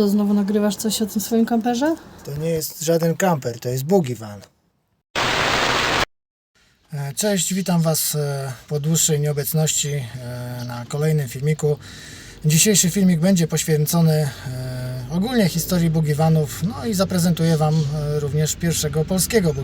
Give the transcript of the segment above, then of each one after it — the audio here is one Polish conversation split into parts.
to znowu nagrywasz coś o tym swoim kamperze? To nie jest żaden camper, to jest boogie van. Cześć, witam Was e, po dłuższej nieobecności e, na kolejnym filmiku. Dzisiejszy filmik będzie poświęcony e, ogólnie historii boogie vanów, no i zaprezentuję Wam również pierwszego polskiego.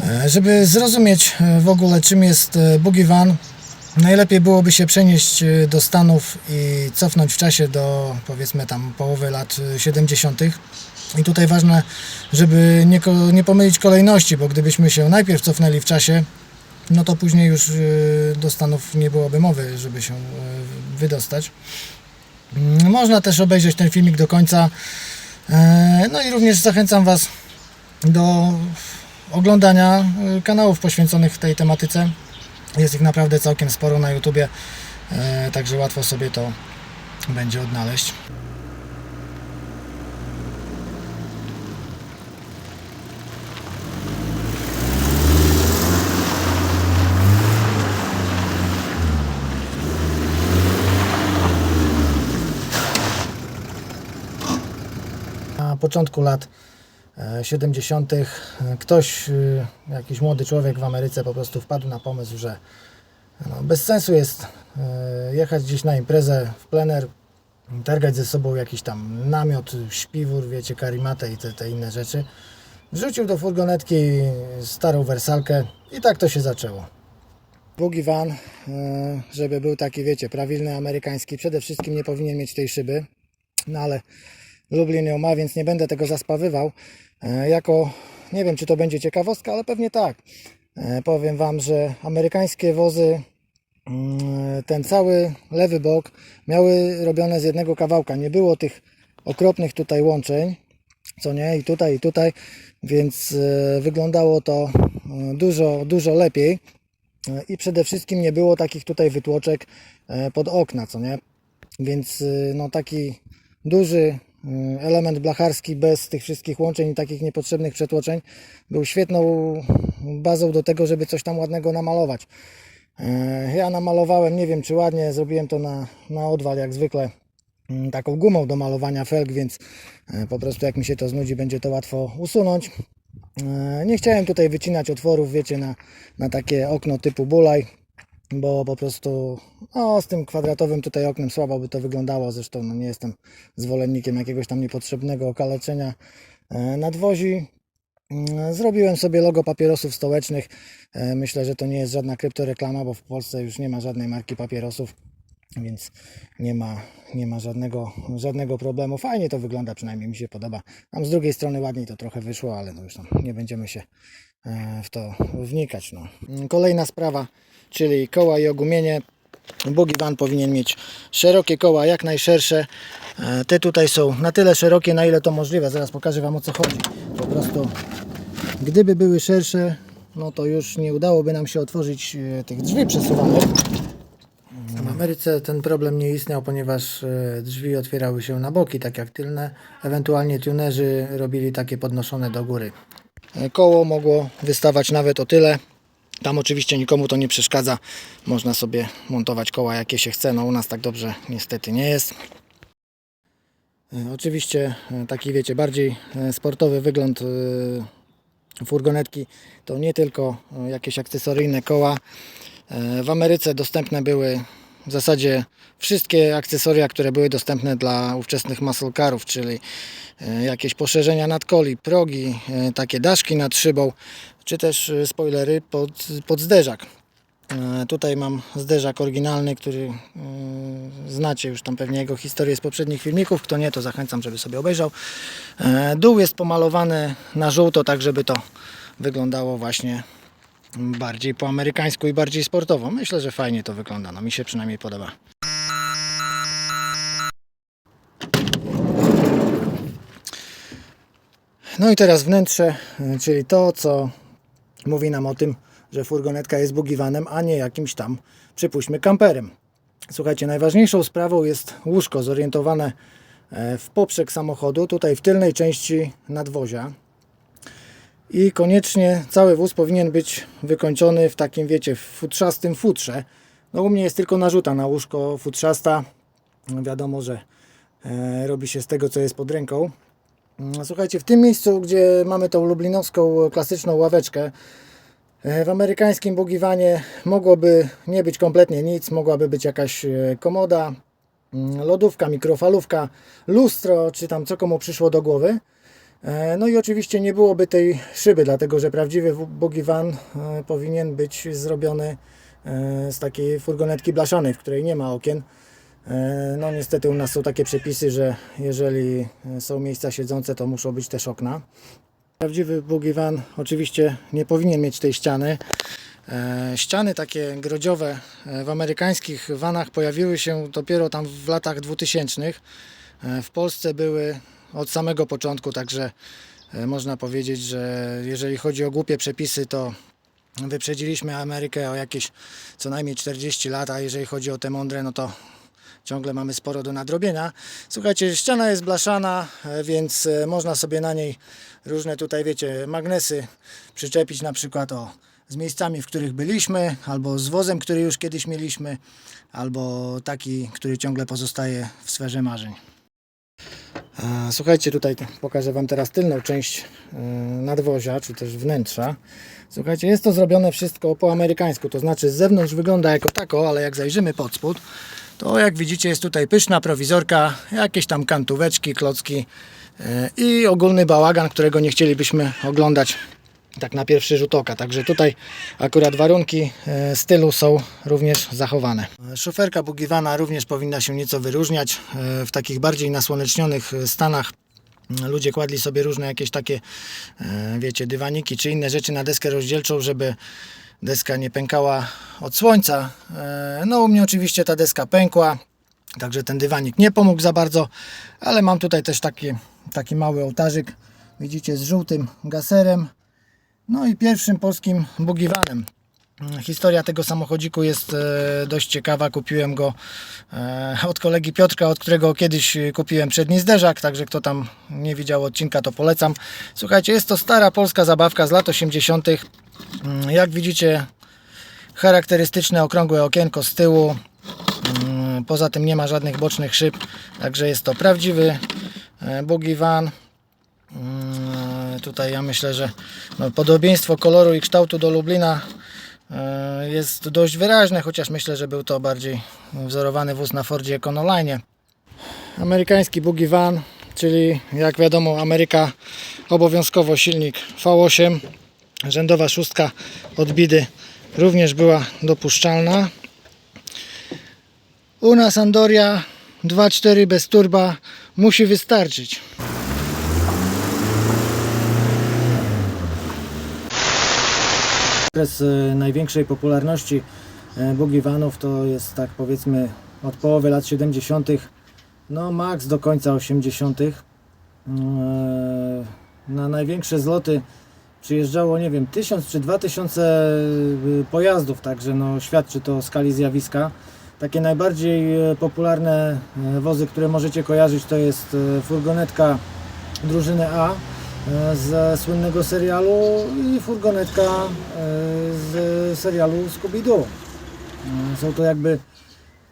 E, Żeby zrozumieć w ogóle czym jest boogie van, Najlepiej byłoby się przenieść e, do Stanów i cofnąć w czasie do powiedzmy tam połowy lat e, 70. I tutaj ważne, żeby nie, nie pomylić kolejności, bo gdybyśmy się najpierw cofnęli w czasie, no to później już e, do Stanów nie byłoby mowy, żeby się wydostać. Mm, Można też obejrzeć ten filmik do końca. E, No i również zachęcam Was do oglądania kanałów poświęconych tej tematyce. Jest ich naprawdę całkiem sporo na YouTubie, e, także łatwo sobie to będzie odnaleźć. Na początku lat 70. e, ktoś, e, jakiś młody człowiek w Ameryce po prostu wpadł na pomysł, że no, bez sensu jest e, jechać gdzieś na imprezę w plener, targać ze sobą jakiś tam namiot, śpiwór, wiecie, karimatę i te, te inne rzeczy. Wrzucił do furgonetki starą wersalkę i tak to się zaczęło. Boogie van, e, żeby był taki, wiecie, prawilny amerykański, przede wszystkim nie powinien mieć tej szyby, no ale Lublin ją ma, więc nie będę tego zaspawywał. E, Jako, nie wiem czy to będzie ciekawostka, ale pewnie tak. E, Powiem Wam, że amerykańskie wozy, mm, ten cały lewy bok miały robione z jednego kawałka. Nie było tych okropnych tutaj łączeń, co nie, i tutaj, i tutaj, więc e, wyglądało to dużo, dużo lepiej. I przede wszystkim nie było takich tutaj wytłoczek pod okna, co nie? Więc no taki duży element blacharski bez tych wszystkich łączeń i takich niepotrzebnych przetłoczeń był świetną bazą do tego, żeby coś tam ładnego namalować. E, Ja namalowałem, nie wiem czy ładnie, zrobiłem to na, na odwal jak zwykle mm, taką gumą do malowania felg, więc e, po prostu jak mi się to znudzi, będzie to łatwo usunąć. E, Nie chciałem tutaj wycinać otworów, wiecie, na, na takie okno typu bulaj, bo po prostu no, z tym kwadratowym tutaj oknem słabo by to wyglądało. Zresztą no, nie jestem zwolennikiem jakiegoś tam niepotrzebnego okaleczenia e, nadwozi. Mm, Zrobiłem sobie logo papierosów stołecznych. E, Myślę, że to nie jest żadna kryptoreklama, bo w Polsce już nie ma żadnej marki papierosów, więc nie ma, nie ma żadnego, żadnego problemu. Fajnie to wygląda, przynajmniej mi się podoba. Tam z drugiej strony ładniej to trochę wyszło, ale no już tam nie będziemy się e, w to wnikać. No. Kolejna sprawa, czyli koła i ogumienie. Boogie Van powinien mieć szerokie koła, jak najszersze. E, Te tutaj są na tyle szerokie, na ile to możliwe. Zaraz pokażę Wam o co chodzi. Po prostu, gdyby były szersze, no to już nie udałoby nam się otworzyć e, tych drzwi przesuwanych. W Ameryce ten problem nie istniał, ponieważ e, drzwi otwierały się na boki, tak jak tylne. Ewentualnie tunerzy robili takie podnoszone do góry. E, Koło mogło wystawać nawet o tyle. Tam oczywiście nikomu to nie przeszkadza. Można sobie montować koła jakie się chce. No u nas tak dobrze niestety nie jest. E, Oczywiście taki wiecie bardziej sportowy wygląd furgonetki to nie tylko jakieś akcesoryjne koła. E, W Ameryce dostępne były w zasadzie wszystkie akcesoria, które były dostępne dla ówczesnych muscle carów, czyli e, jakieś poszerzenia nadkoli, progi, e, takie daszki nad szybą, czy też spoilery pod, pod zderzak. Tutaj mam zderzak oryginalny, który znacie już tam pewnie jego historię z poprzednich filmików. Kto nie, to zachęcam, żeby sobie obejrzał. Dół jest pomalowany na żółto, tak żeby to wyglądało właśnie bardziej po amerykańsku i bardziej sportowo. Myślę, że fajnie to wygląda. No mi się przynajmniej podoba. No i teraz wnętrze, czyli to, co mówi nam o tym, że furgonetka jest bugiwanem, a nie jakimś tam, przypuśćmy, kamperem. Słuchajcie, najważniejszą sprawą jest łóżko zorientowane e, w poprzek samochodu, tutaj w tylnej części nadwozia. I koniecznie cały wóz powinien być wykończony w takim, wiecie, futrzastym futrze. No u mnie jest tylko narzuta na łóżko futrzasta. Wiadomo, że e, robi się z tego, co jest pod ręką. Mm, Słuchajcie, w tym miejscu, gdzie mamy tą lublinowską klasyczną ławeczkę, e, w amerykańskim bugiwanie mogłoby nie być kompletnie nic, mogłaby być jakaś e, komoda, mm, lodówka, mikrofalówka, lustro, czy tam co komu przyszło do głowy. E, No i oczywiście nie byłoby tej szyby, dlatego że prawdziwy boogie van e, powinien być zrobiony e, z takiej furgonetki blaszanej, w której nie ma okien. No niestety u nas są takie przepisy, że jeżeli są miejsca siedzące, to muszą być też okna. Prawdziwy boogie van oczywiście nie powinien mieć tej ściany. Ściany takie grodziowe w amerykańskich vanach pojawiły się dopiero tam w latach 2000. E, W Polsce były od samego początku, także e, można powiedzieć, że jeżeli chodzi o głupie przepisy, to wyprzedziliśmy Amerykę o jakieś co najmniej 40 lat, a jeżeli chodzi o te mądre, no to ciągle mamy sporo do nadrobienia. Słuchajcie, ściana jest blaszana, e, więc e, można sobie na niej różne tutaj, wiecie, magnesy przyczepić na przykład o, z miejscami, w których byliśmy, albo z wozem, który już kiedyś mieliśmy, albo taki, który ciągle pozostaje w sferze marzeń. A, Słuchajcie, tutaj pokażę Wam teraz tylną część e, nadwozia, czy też wnętrza. Słuchajcie, jest to zrobione wszystko po amerykańsku, to znaczy z zewnątrz wygląda jako tako, ale jak zajrzymy pod spód, to jak widzicie jest tutaj pyszna prowizorka, jakieś tam kantóweczki, klocki e, i ogólny bałagan, którego nie chcielibyśmy oglądać tak na pierwszy rzut oka. Także tutaj akurat warunki e, stylu są również zachowane. Szoferka bugiwana również powinna się nieco wyróżniać. E, W takich bardziej nasłonecznionych e, stanach ludzie kładli sobie różne jakieś takie, wiecie, dywaniki czy inne rzeczy na deskę rozdzielczą, żeby deska nie pękała od słońca. No u mnie oczywiście ta deska pękła. Także ten dywanik nie pomógł za bardzo, ale mam tutaj też taki, taki mały ołtarzyk, widzicie, z żółtym gaserem. No i pierwszym polskim bugiwanem. Historia tego samochodziku jest e, dość ciekawa. Kupiłem go e, od kolegi Piotrka, od którego kiedyś kupiłem przedni zderzak, także kto tam nie widział odcinka, to polecam. Słuchajcie, jest to stara polska zabawka z lat 80. Mm, Jak widzicie, charakterystyczne okrągłe okienko z tyłu. Mm, Poza tym nie ma żadnych bocznych szyb, także jest to prawdziwy e, boogie van. Tutaj ja myślę, że no, podobieństwo koloru i kształtu do Lublina e, jest dość wyraźne, chociaż myślę, że był to bardziej wzorowany wóz na Fordzie Econoline. Amerykański boogie van, czyli jak wiadomo Ameryka obowiązkowo silnik V8, rzędowa szóstka od bidy również była dopuszczalna. U nas Andoria 2.4 bez turba musi wystarczyć. Okres e, największej popularności boogie vanów to jest tak powiedzmy od połowy lat 70. no max do końca 80. E, Na największe zloty przyjeżdżało nie wiem 1000 czy 2000 y, pojazdów, także no świadczy to o skali zjawiska. Takie najbardziej popularne wozy, które możecie kojarzyć to jest furgonetka drużyny A ze słynnego serialu i furgonetka e, z serialu Scooby-Doo. E, Są to jakby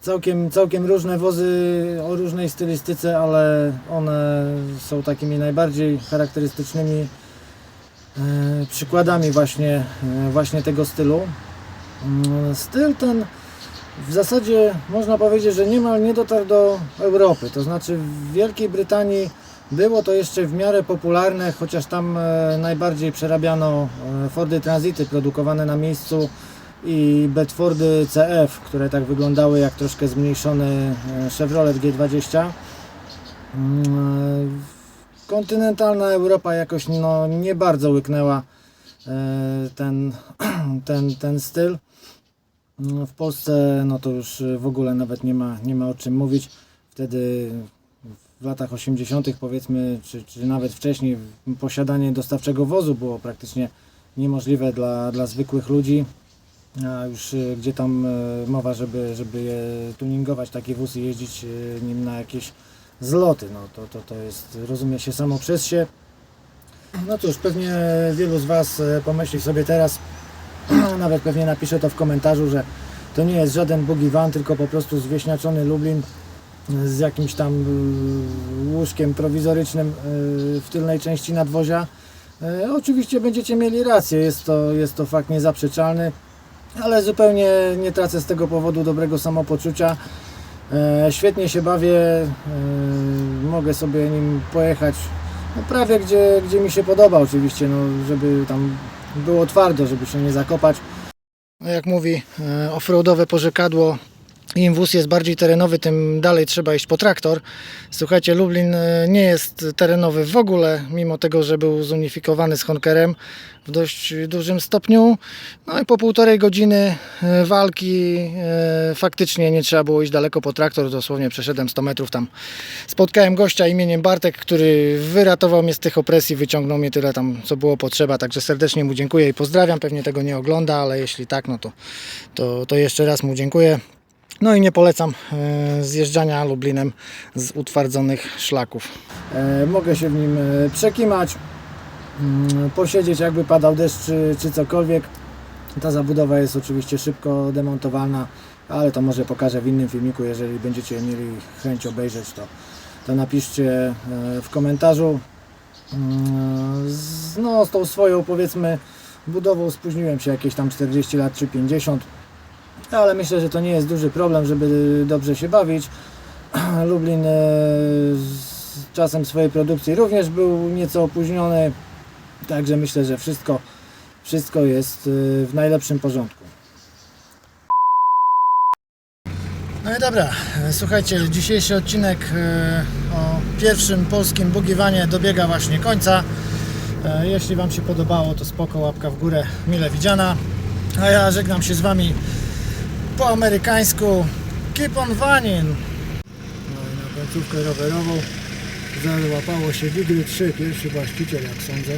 całkiem, całkiem różne wozy o różnej stylistyce, ale one są takimi najbardziej charakterystycznymi e, przykładami właśnie, e, właśnie tego stylu. Mm, Styl ten w zasadzie można powiedzieć, że niemal nie dotarł do Europy. To znaczy w Wielkiej Brytanii było to jeszcze w miarę popularne, chociaż tam e, najbardziej przerabiano e, Fordy Transity produkowane na miejscu i Bedfordy CF, które tak wyglądały jak troszkę zmniejszony e, Chevrolet G20. Mm, Kontynentalna Europa jakoś no, nie bardzo łyknęła ten, ten, ten styl. No, W Polsce no to już w ogóle nawet nie ma, nie ma o czym mówić. Wtedy w latach 80. powiedzmy, czy, czy nawet wcześniej posiadanie dostawczego wozu było praktycznie niemożliwe dla, dla zwykłych ludzi. A już e, gdzie tam e, mowa, żeby, żeby je tuningować taki wóz i jeździć e, nim na jakieś zloty. No to, to, to jest, rozumie się samo przez się. No cóż, pewnie wielu z Was pomyśli sobie teraz, nawet pewnie napisze to w komentarzu, że to nie jest żaden boogie van, tylko po prostu zwieśniaczony Lublin z jakimś tam y, łóżkiem prowizorycznym y, w tylnej części nadwozia. Y, Oczywiście będziecie mieli rację, jest to, jest to fakt niezaprzeczalny, ale zupełnie nie tracę z tego powodu dobrego samopoczucia. E, Świetnie się bawię, e, mogę sobie nim pojechać no prawie gdzie, gdzie mi się podoba oczywiście, no, żeby tam było twardo, żeby się nie zakopać. No jak mówi e, offroadowe porzekadło, im wóz jest bardziej terenowy, tym dalej trzeba iść po traktor. Słuchajcie, Lublin e, nie jest terenowy w ogóle, mimo tego, że był zunifikowany z Honkerem w dość dużym stopniu. No i po półtorej godziny e, walki e, faktycznie nie trzeba było iść daleko po traktor, dosłownie przeszedłem 100 metrów tam. Spotkałem gościa imieniem Bartek, który wyratował mnie z tych opresji, wyciągnął mnie tyle tam, co było potrzeba, także serdecznie mu dziękuję i pozdrawiam. Pewnie tego nie ogląda, ale jeśli tak, no to, to, to jeszcze raz mu dziękuję. No i nie polecam e, zjeżdżania Lublinem z utwardzonych szlaków. E, mogę się w nim e, przekimać, mm, posiedzieć jakby padał deszcz czy, czy cokolwiek. Ta zabudowa jest oczywiście szybko demontowalna, ale to może pokażę w innym filmiku. Jeżeli będziecie mieli chęć obejrzeć, to, to napiszcie w komentarzu. Mm, Z, no, z tą swoją powiedzmy budową spóźniłem się jakieś tam 40 lat czy 50 ale myślę, że to nie jest duży problem, żeby dobrze się bawić. Lublin e, z czasem swojej produkcji również był nieco opóźniony, także myślę, że wszystko, wszystko jest e, w najlepszym porządku. No i dobra, słuchajcie, dzisiejszy odcinek e, o pierwszym polskim bugiwanie dobiega właśnie końca. Jeśli Wam się podobało, to spoko, łapka w górę, mile widziana. A ja żegnam się z Wami po amerykańsku Keep on Vanning. No i na końcówkę rowerową załapało się Wigry 3, pierwszy właściciel jak sądzę.